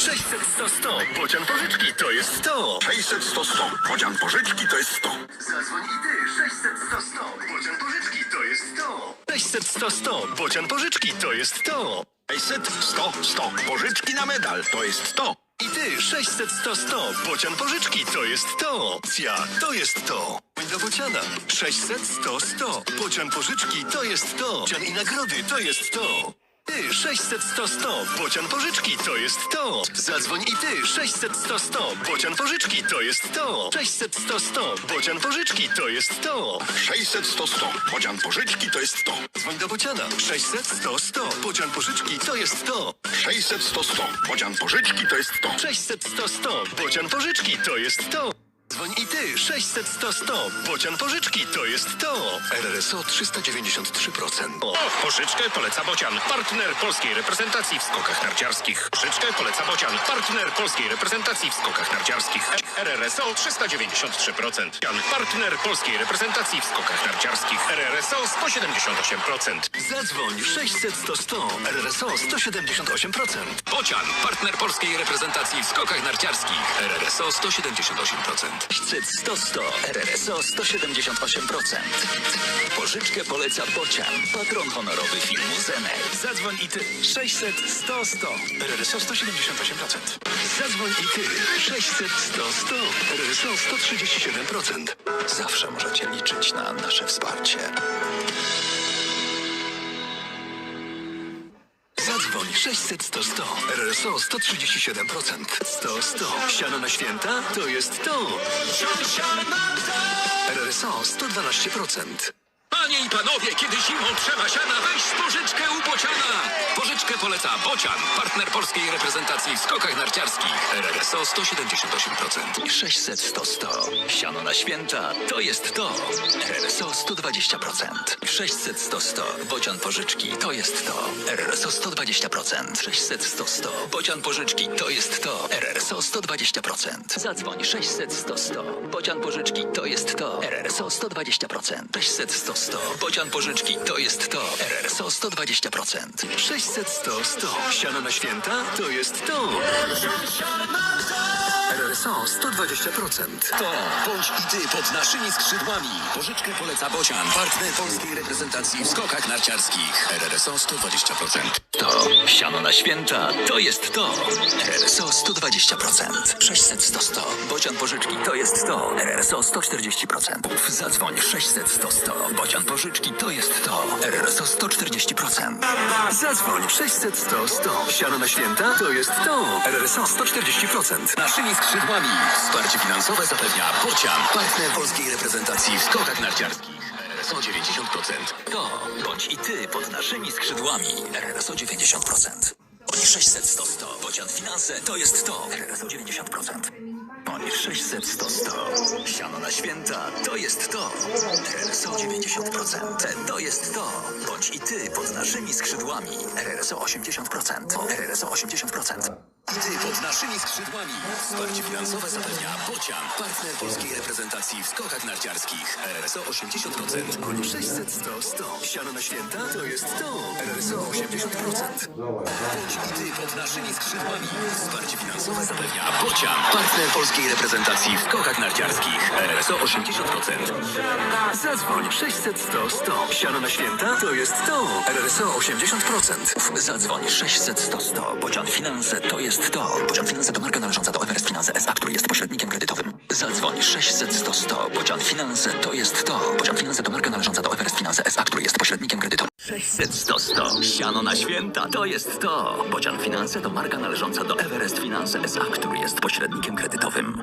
600 100 100. Bocian pożyczki to jest 100. 600 100 100. Podzian pożyczki to jest 100. Zadzwoń i ty. 600 100 100. Bocian pożyczki to jest 100. 600 100 100. Bocian pożyczki to jest 100. 600 100 100. Pożyczki na medal to jest 100. I ty 600 100 100. Bocian pożyczki to jest 100. Ja to jest to. Do bociana 600 100 100. Bocian pożyczki to jest to. Bocian i nagrody to jest to. Ty 600 100 100. Bocian pożyczki to jest to. Zadzwoń i ty 600 100 100. Bocian pożyczki to jest to. 600 100 100. Bocian pożyczki to jest to. 600 100 100. Podzian pożyczki to jest 100. Dzwoń do bociana 600 100 100. Bocian pożyczki to jest to. 600 100 100. Podzian pożyczki to jest 100. 600 100 100. Bocian pożyczki to jest to. Dzwoń i ty 600 100 100. Bocian pożyczki to jest to. RRSO 393%. O, Pożyczkę poleca Bocian, partner polskiej reprezentacji w skokach narciarskich. Pożyczkę poleca Bocian, partner polskiej reprezentacji w skokach narciarskich. RRSO 393%. Bocian, partner polskiej reprezentacji w skokach narciarskich. RRSO 178%. zadzwoń 600 100 100. RRSO 178%. Bocian, partner polskiej reprezentacji w skokach narciarskich. RRSO 178%. 600 100 100 RRSO 178%. Pożyczkę poleca Bocian, patron honorowy filmu Zenek. Zadzwoń i ty 600 100 100. RRSO 178%. Zadzwoń i ty 600 100 100. RRSO 137%. Zawsze możecie liczyć na nasze wsparcie. 600 100 100. RSO 137%. 100 100. Siano na święta to jest to. RSO 112%. Panie i panowie, kiedy zimą trzeba siana, weź poleca Bocian, partner polskiej reprezentacji w skokach narciarskich. RRSO 178%. 600 100 100. Siano na święta to jest to. RRSO 120%. 600 100 100. Bocian pożyczki to jest to. RRSO 120%. 600 100 100. Bocian pożyczki to jest to. RRSO 120%. Zadzwoń 600 100 100. Bocian pożyczki to jest to. RRSO 120%. 600 100 100. Bocian pożyczki to jest to. RRSO 120%. 600 100 100. Siano na święta to jest to. RSO 120%. To bądź i ty pod naszymi skrzydłami. Pożyczkę poleca Bocian, partner polskiej reprezentacji w skokach narciarskich. RRSO 120%. Siano na święta to jest to. RRSO 120%. 600 100 100. Bocian pożyczki to jest to. RRSO 140%. Zadzwoń 600 100 100. Bocian pożyczki to jest to. RRSO 140%. Zadzwoń 600 100 100. Siano na święta to jest to. RSO 140%. Naszymi skrzydłami wsparcie finansowe zapewnia Bocian, partner polskiej reprezentacji w skokach narciarskich. RRSO 90%. To bądź i ty pod naszymi skrzydłami. RRSO 90%. Bądź 600 100 100. Bocian finanse to jest to. RRSO 90%. Bądź 600 100 100. Siano na święta to jest to. RRSO 90%. To jest to. Bądź i ty pod naszymi skrzydłami. RRSO 80%. RRSO 80%. Ty pod naszymi skrzydłami wsparcie finansowe zapewnia Bocian, partner polskiej reprezentacji w skokach narciarskich. RRSO 80%. 600 100 100. Siano na święta to jest to. RSO 80%. Bądź i ty pod naszymi skrzydłami wsparcie finansowe zapewnia Bocian, partner polskiej reprezentacji w skokach narciarskich. RRSO 80%. Zadzwoń 600 100 100. Siano na święta to jest to. RSO 80%. Zadzwoń 600 100 100. Bocian Finanse to jest to. Bocian Finanse to marka należąca do Everest Finanse S.A., który jest pośrednikiem kredytowym. Zadzwoń 600 100 100. Bocian Finanse to jest to. Bocian Finanse to marka należąca do Everest Finanse S.A., który jest pośrednikiem kredytowym. 600 100 100. Siano na święta to jest to. Bocian Finanse to marka należąca do Everest Finanse S.A., który jest pośrednikiem kredytowym.